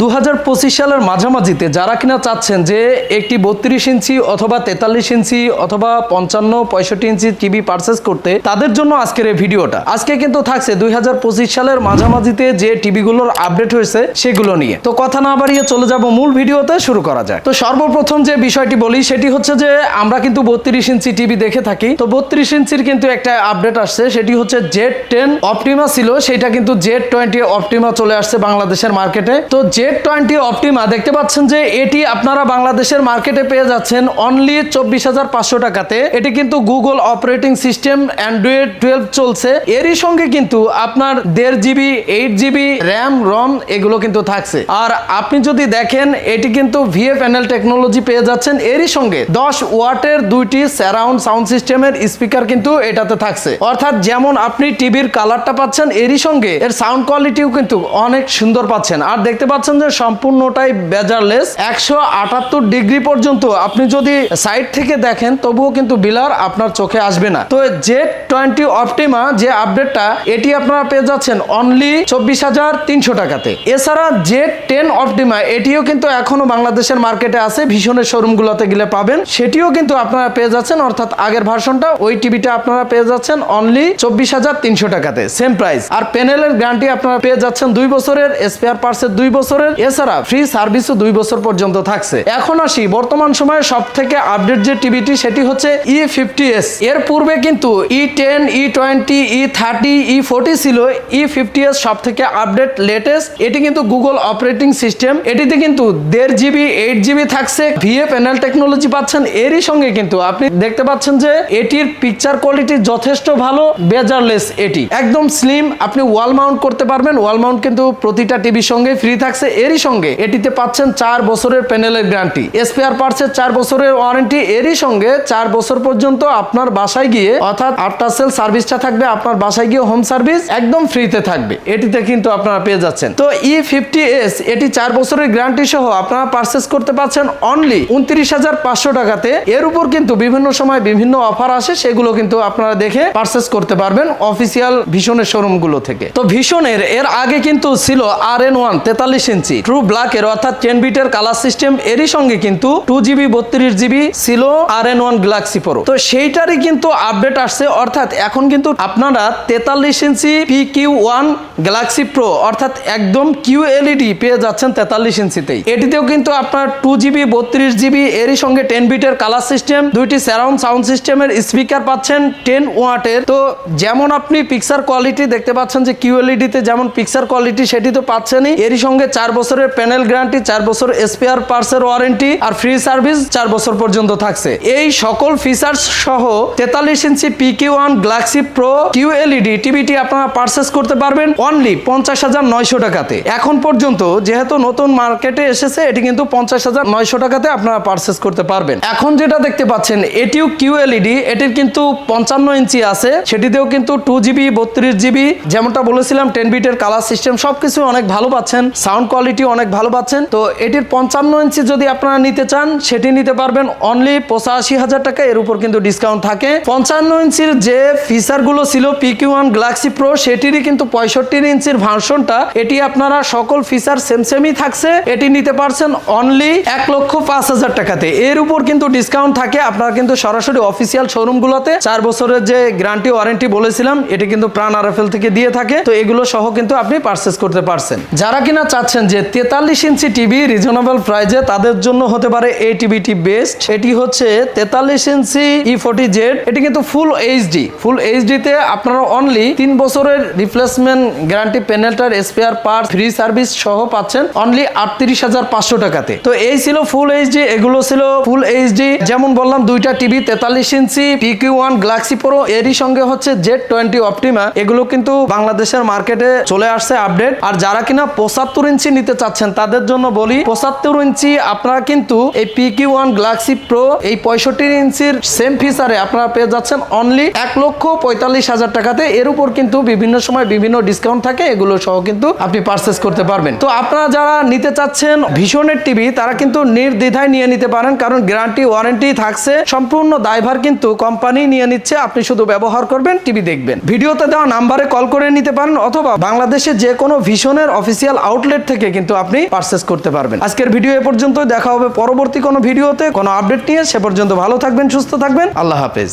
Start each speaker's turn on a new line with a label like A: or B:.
A: দুই হাজার পঁচিশ সালের মাঝামাঝিতে যারা কিনা চাচ্ছেন যে একটি বত্রিশ ইঞ্চি অথবা তেতাল্লিশ ইঞ্চি অথবা পঞ্চান্ন পঁয়ষট্টি ইঞ্চি টিভি পারচেস করতে তাদের জন্য আজকের এই ভিডিওটা। আজকে কিন্তু থাকছে দুই সালের মাঝামাঝিতে যে টিভিগুলোর আপডেট হয়েছে সেগুলো নিয়ে। তো কথা না বাড়িয়ে চলে যাব মূল ভিডিওতে, শুরু করা যায় তো সর্বপ্রথম যে বিষয়টি বলি, সেটি হচ্ছে যে আমরা কিন্তু বত্রিশ ইঞ্চি টিভি দেখে থাকি। তো বত্রিশ ইঞ্চির কিন্তু একটা আপডেট আসছে, সেটি হচ্ছে জেড টেন অপটিমা ছিল। সেটা কিন্তু জেড টোয়েন্টি অপটিমা চলে আসছে বাংলাদেশের মার্কেটে তো জেড টোয়েন্টি অপটিমা দেখতে পাচ্ছেন যে এটি আপনারা বাংলাদেশের মার্কেটে পেয়ে যাচ্ছেন অনলি চব্বিশ হাজার পাঁচশো টাকাতে। এটি কিন্তু Google operating system Android twelve চলছে। এরই সঙ্গে কিন্তু আপনার দেড় GB eight GB RAM ROM এগুলো কিন্তু থাকছে। আর আপনি যদি দেখেন, এটি কিন্তু ভিএ প্যানেল টেকনোলজি পেয়ে যাচ্ছেন। এরই সঙ্গে দশ ওয়াটের দুইটি স্যারাউন্ড সাউন্ড সিস্টেমের স্পিকার কিন্তু এটাতে থাকছে। অর্থাৎ যেমন আপনি টিভির কালারটা পাচ্ছেন, এরই সঙ্গে এর সাউন্ড কোয়ালিটিও কিন্তু অনেক সুন্দর পাচ্ছেন। আর দেখতে পাচ্ছেন যে সম্পূর্ণটাই বেজারলেস। একশো আটাত্তর ডিগ্রি পর্যন্ত আপনি যদি সাইড থেকে দেখেন, তবুও কিন্তু বিলার আপনার চোখে আসবে না। তো জেড টোয়েন্টি অপটিমা যে আপডেটটা, এটি আপনারা পেয়ে যাচ্ছেন অনলি চব্বিশ হাজার তিনশো টাকাতে। এছাড়া জেড টেন অপটিমা, এটিও কিন্তু এখনও বাংলাদেশের মার্কেটে আছে ভীষণের শোরুমগুলোতে গেলে পাবেন। সেটিও কিন্তু আপনারা পেয়ে যাচ্ছেন, অর্থাৎ আগের ভার্সনটা, ওই টিভিটা আপনারা পেয়ে যাচ্ছেন অনলি চব্বিশ হাজার তিনশো টাকাতে সেম প্রাইস আর প্যানেলের গ্যারান্টি আপনারা পেয়ে যাচ্ছেন দুই বছরের স্পেয়ার পার্টসের দুই বছরের এছাড়া ফ্রি সার্ভিসও দুই বছর পর্যন্ত থাকছে। এখন আসি বর্তমান সময়ে সব থেকে আপডেট যে টিভিটি সেটি হচ্ছে ই ফিফটি এস এর পূর্বে কিন্তু E ten E twenty E thirty E forty ছিল। ই ফিফটি এস সব থেকে আপডেট লেটেস্ট এটি কিন্তু গুগল অপারেটিং সিস্টেম এটিতে কিন্তু দেড় জিবি এইট জিবি থাকছে। ভিএ প্যানেল টেকনোলজি পাচ্ছেন। এরই সঙ্গে কিন্তু আপনি দেখতে পাচ্ছেন যে এটির পিকচার কোয়ালিটি যথেষ্ট ভালো, বেজারলেস এটি। একদম স্লিম আপনি ওয়াল মাউন্ট করতে পারবেন। ওয়াল মাউন্ট কিন্তু প্রতিটা টিভির সঙ্গে ফ্রি থাকছে। এরই সঙ্গে এটিতে পাচ্ছেন চার বছরের প্যানেলের গ্যারান্টি। স্পেয়ার পার্টসের চার বছরের ওয়ারেন্টি, এরই সঙ্গে চার বছর পর্যন্ত আপনার বাসায় গিয়ে, অর্থাৎ আফটার সেল সার্ভিসটা থাকবে, আপনার বাসায় গিয়ে হোম সার্ভিস একদম ফ্রিতে থাকবে। এটিতে কিন্তু আপনারা পেয়ে যাচ্ছেন। তো ই ফিফটি এস এটি চার বছরের গ্যারান্টি সহ আপনারা পারচেস করতে পারছেন অনলি উনত্রিশ হাজার পাঁচশো টাকাতে। এর উপর কিন্তু বিভিন্ন সময় বিভিন্ন অফার আসে, সেগুলো কিন্তু আপনারা দেখে পারচেস করতে পারবেন অফিসিয়াল ভীষণের শোরুমগুলো থেকে। তো ভীষণের এর আগে কিন্তু ছিল আর এন ওয়ান তেতাল্লিশ ইঞ্চি ট্রু ব্ল্যাক এর অর্থাৎ টেন বিটের কালার সিস্টেম এরই সঙ্গে কিন্তু টু জিবি বত্রিশ জিবি ছিল আর এন ওয়ান গ্যালাক্সি প্রো তো সেইটারই কিন্তু আপডেট আসছে, অর্থাৎ এখন কিন্তু আপনারা তেতাল্লিশ ইঞ্চি P Q one Galaxy Pro অর্থাৎ একদম কিউ এলইডি পেয়ে যাচ্ছেন তেতাল্লিশ ইঞ্চিতেই। এটিতেও কিন্তু আপনার টু জিবি বত্রিশ জিবি এরই সঙ্গে টেন বিটের কালার সিস্টেম দুইটি সারাউন্ড সাউন্ড সিস্টেমের স্পিকার পাচ্ছেন টেন ওয়াটের তো যেমন আপনি পিকচার কোয়ালিটি দেখতে পাচ্ছেন যে কিউএলইডি তে যেমন পিকচার কোয়ালিটি সেটি তো পাচ্ছেনই, এরই সঙ্গে চার বছরের প্যানেল গ্যারান্টি চার বছর স্পেয়ার পার্টসের ওয়ারেন্টি আর ফ্রি সার্ভিস চার বছর পর্যন্ত থাকছে। এই সকল ফিচার্স সহ তেতাল্লিশ ইঞ্চি PQ one Galaxy Pro QLED টিভিটি আপনারা পারচেস করতে পারবেন অনলি পঞ্চাশ হাজার নয়শো টাকাতে। এখন পর্যন্ত যেহেতু নতুন মার্কেটে এসেছে, এটি কিন্তু পঞ্চাশ হাজার নয়শো টাকাতে আপনারা পারচেস করতে পারবেন। এখন যেটা দেখতে পাচ্ছেন, এটিও কিউএলইডি এটির কিন্তু পঞ্চান্ন ইঞ্চি আছে। সেটিতেও কিন্তু টু জিবি বত্রিশ জিবি যেমনটা বলেছিলাম টেন বিটের কালার সিস্টেম সবকিছু অনেক ভালো পাচ্ছেন। সাউন্ড কোয়ালিটি অনেক ভালো পাচ্ছেন। তো এটির পঞ্চান্ন ইঞ্চি যদি আপনারা নিতে চান, সেটি নিতে পারবেন অনলি পঁচাশি হাজার টাকা। এর উপর কিন্তু ডিসকাউন্ট থাকে। পঞ্চান্ন ইঞ্চির যে ফিচারগুলো ছিল পিকিউ ওয়ান গ্যালাক্সি প্রো সেটিরই কিন্তু পঁয়ষট্টি ইঞ্চির ভার্সনটা এটি আপনারা সকল ফিচার সেম সেমই থাকছে। এটি নিতে পারছেন অনলি এক লক্ষ পাঁচ হাজার টাকাতে। এর উপর কিন্তু ডিসকাউন্ট থাকে। আপনারা কিন্তু সরাসরি অফিসিয়াল শোরুম গুলোতে চার বছরের যে গ্যারান্টি ওয়ারেন্টি বলেছিলাম, এটি কিন্তু প্রাণ আরএফএল থেকে দিয়ে থাকে। তো এগুলো সহ কিন্তু আপনি পারচেস করতে পারছেন। যারা কিনা চাচ্ছেন যে তেতাল্লিশ ইঞ্চি টিভি রিজনেবল প্রাইজে তাদের জন্য হতে পারে এই টিভিটি বেস্ট এটি হচ্ছে তেতাল্লিশ ইঞ্চি ই ফোর্টি জেড এটি কিন্তু ফুল এইচডি ফুল এইচডি তে আপনারা অনলি তিন বছরের রিপ্লেসমেন্ট গ্যারান্টি প্যানেলটার স্পেয়ার পার্ট ফ্রি সার্ভিস সহ পাচ্ছেন অনলি আটত্রিশ হাজার পাঁচশো টাকাতে। তো এই ছিল ফুল এইচডি এগুলো ছিল ফুল এইচডি যেমন বললাম, দুইটা টিভি তেতাল্লিশ ইঞ্চি পিকিউ ওয়ান গ্যালাক্সি প্রো এরই সঙ্গে হচ্ছে জেড টোয়েন্টি অপটিমা এগুলো কিন্তু বাংলাদেশের মার্কেটে চলে আসছে আপডেট আর যারা কিনা পঁচাত্তর ইঞ্চি নিতে চাচ্ছেন, তাদের জন্য বলি পঁচাত্তর ইঞ্চি আপনারা কিন্তু এই পিকিউ ওয়ান গ্যালাক্সি প্রো এই পঁয়ষট্টি ইঞ্চির সেম ফিচারে আপনারা পেয়ে যাচ্ছেন অনলি এক লক্ষ পঁয়তাল্লিশ হাজার টাকাতে। এর উপর কিন্তু বিভিন্ন সময় বিভিন্ন ডিসকাউন্ট থাকে, এগুলো সহ কিন্তু আপনি পারচেস করতে পারবেন। তো আপনারা যারা নিতে চাচ্ছেন ভীষণের টিভি তারা কিন্তু নির্দ্বিধায় নিয়ে নিতে পারেন, কারণ গ্যারান্টি ওয়ারেন্টি থাকছে। সম্পূর্ণ দায়ভার কিন্তু কোম্পানি নিয়ে নিচ্ছে, আপনি শুধু ব্যবহার করবেন টিভি দেখবেন। ভিডিওতে দেওয়া নাম্বারে কল করে নিতে পারেন, অথবা বাংলাদেশে যে কোনো ভীষণের অফিসিয়াল আউটলেট থেকে থেকে কিন্তু আপনি পারচেস করতে পারবেন। আজকের ভিডিও এ পর্যন্ত দেখা হবে পরবর্তী কোনো ভিডিওতে কোনো আপডেট নিয়ে সে পর্যন্ত ভালো থাকবেন, সুস্থ থাকবেন। আল্লাহ হাফেজ।